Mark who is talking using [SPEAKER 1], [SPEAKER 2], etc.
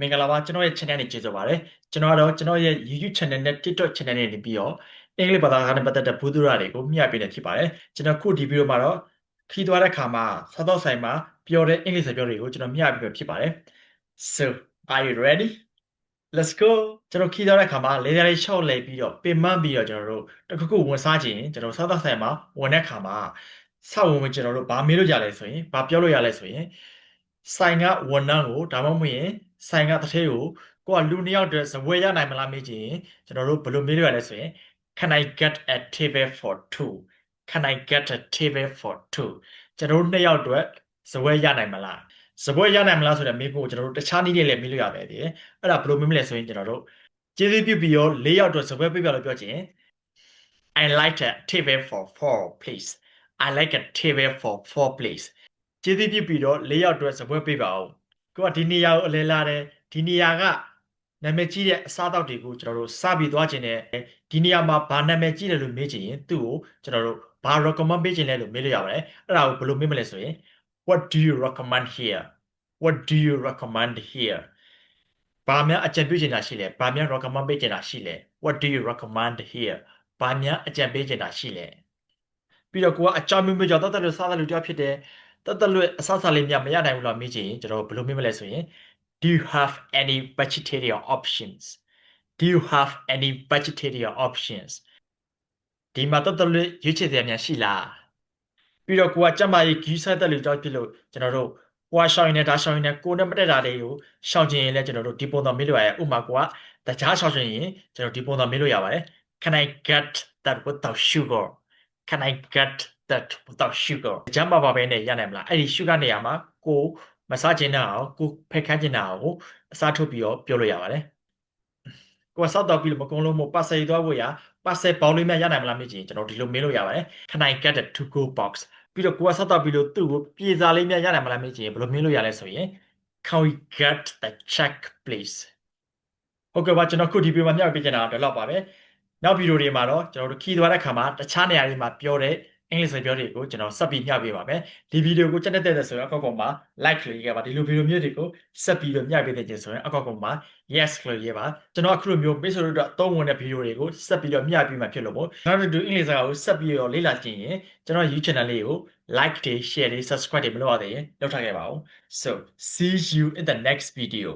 [SPEAKER 1] မင်္ဂလာပါကျွန်တော်ရဲ့ channel နဲ့ကြိုဆိုပါရစေကျွန်တော်ကတော့ကျွန်တော်ရဲ့ YouTube channel နဲ့ TikTok channel နဲ့နေပြီးတော့အင်္ဂလိပ်ဘာသာစကားနဲ့ပတ်သက်တဲ့ဘူးသူရတွေကိုမျှပေးနေဖြစ်ပါတယ်ကျွန်တော်ခုဒီဗီဒီယိုမှာတော့ခီးသွားတဲ့ခါမှာစားတော့ဆိုင်မှာပြောတဲ့အင်္ဂလိပ်စကားပြောတွေကိုကျွန်တော်မျှပေးဖြစ်ပါတယ် so are you ready let's go ကျွန်တော်ခီးသွားတဲ့ခါမှာလေယာဉ်လေးရှော့လိုက်ပြီးတော့ပင်မပြီးတော့ကျွန်တော်တို့တခုခုဝင်စားခြင်းကျွန်တော်စားတော့ဆိုင်မှာဝင်တဲ့ခါမှာစဝင်ဝင်ကျွန်တော်တို့ဗာမေးလို့ရလဲဆိုရင်ဗာပြောလို့ရလဲဆိုရင်ဆိုင်ကဝန်ထမ်းကိုဒါမှမဟုတ်ရင် ဆိုင်ကတစ်ထဲကိုကိုကလူနှစ်ယောက်တည်းစပွဲရနိုင်မလားမေးကြည့်ရင်ကျွန်တော်တို့ဘယ်လိုမေးလို့ရလဲဆိုရင် can i get a table for two can i get a table for two ကျွန်တော်တို့နှစ်ယောက်အတွက်စပွဲရနိုင်မလားစပွဲရနိုင်မလားဆိုတဲ့မေးဖို့ကျွန်တော်တို့တခြားနည်းနဲ့လည်းမေးလို့ရတယ်ဒီအဲ့ဒါဘယ်လိုမေးမလဲဆိုရင်ကျွန်တော်တို့ကျေးဇူးပြုပြီးရော၄ယောက်အတွက်စပွဲပြပြလို့ပြောချင် I like a table for four please I like a table for four please ကျေးဇူးပြုပြီးတော့၄ယောက်အတွက်စပွဲပေးပါဦး ကိုကဒီနေရာကိုအလဲလာတယ်ဒီနေရာကနာမည်ကြီးတဲ့အစားအသောက်တွေကိုကျွန်တော်တို့စပြီးသွားခြင်းနဲ့ဒီနေရာမှာဘာနာမည်ကြီးတယ်လို့မေးချင်ရင်သူ့ကိုကျွန်တော်တို့ဘာ recommend ပေးခြင်းလဲလို့မေးလို့ရပါတယ်အဲ့ဒါကိုဘယ်လိုမေးမလဲဆိုရင် what do you recommend here what do you recommend here ဘာများအကြံပြုချင်တာရှိလဲဘာများ recommend ပေးချင်တာရှိလဲ what do you recommend here ဘာများအကြံပေးချင်တာရှိလဲပြီးတော့ကိုကအကြောင်းမျိုးမျိုးကြောင့်တတ်တယ်လို့စားတယ်လို့ကြောက်ဖြစ်တယ် တတ်တယ်လို့အစားစားလေးများမရနိုင်ဘူးလားမေးချင်ရင်ကျွန်တော်ဘယ်လိုမေးမလဲဆိုရင် do you have any vegetarian options do you have any vegetarian options ဒီမှာတတ်တယ်လို့ရွေးချယ်စရာများရှိလားပြီးတော့ကိုကကြက်မာရေးဂီးဆက်တယ်လို့ကြောက်ဖြစ်လို့ကျွန်တော်တို့ကိုကရှောင်းရင်လည်းဒါရှောင်းရင်လည်းကိုနဲ့မတက်တာတွေကိုရှောင်းခြင်းရင်လည်းကျွန်တော်တို့ဒီပုံတော်မေးလို့ရတယ်ဥပမာကိုကတခြားရှောင်းခြင်းရင်ကျွန်တော်ဒီပုံတော်မေးလို့ရပါတယ် can i get that without sugar can i get that without sugar ဂျမ်းပါပါပဲနဲ့ရနိုင်မလားအဲ့ဒီ sugar နေရာမှာကိုမစားခြင်းတာကိုကိုဖက်ခန်းခြင်းတာကိုအစားထုတ်ပြီးတော့ပြောလို့ရပါတယ်ကိုကစောက်တော့ပြီးလို့မကုန်းလို့မပါဆယ်သွားဖို့ရပါဆယ်ပေါင်းလေးများရနိုင်မလားမြင်ချင်းကျွန်တော်ဒီလိုမေးလို့ရပါတယ် can i get a to go box ပြီးတော့ကိုကစောက်တော့ပြီးလို့သူ့ကိုပြေစာလေးများရနိုင်မလားမြင်ချင်းဘယ်လိုမေးလို့ရလဲဆိုရင် can we get the check please ဟုတ်ကဲ့ပါကျွန်တော်ခုဒီဗီဒီယိုမှာမျှဝေပေးချင်တာတော့လောက်ပါပဲနောက်ဗီဒီယိုတွေမှာတော့ကျွန်တော်တို့ခီးသွားတဲ့ခါမှာတခြားနေရာတွေမှာပြောတဲ့ အင်္ဂလိပ်စကားပြောတွေကိုကျွန်တော်ဆက်ပြီးမျှပေးပါမယ်ဒီဗီဒီယိုကိုကြက်တဲ့တဲ့ဆိုရင်အကောက်ကောင်မှာ like လို့ရေးခဲ့ပါဒီလိုဗီဒီယိုမျိုးတွေကိုဆက်ပြီးတော့မျှပေးတဲ့ခြင်းဆိုရင်အကောက်ကောင်မှာ yes လို့ရေးပါကျွန်တော်အခုလိုမျိုးမိတ်ဆွေတို့အတွက်အသုံးဝင်တဲ့ဗီဒီယိုတွေကိုဆက်ပြီးတော့မျှပေးမှဖြစ်လို့ပေါ့နောက်တစ်ခုအင်္ဂလိပ်စကားကိုဆက်ပြီးတော့လေ့လာကြည့်ရင်ကျွန်တော် YouTube channel လေးကို like တွေ share တွေ subscribe တွေမလုပ်ရသေးရင်လုပ်ထားခဲ့ပါဦး so see you in the next video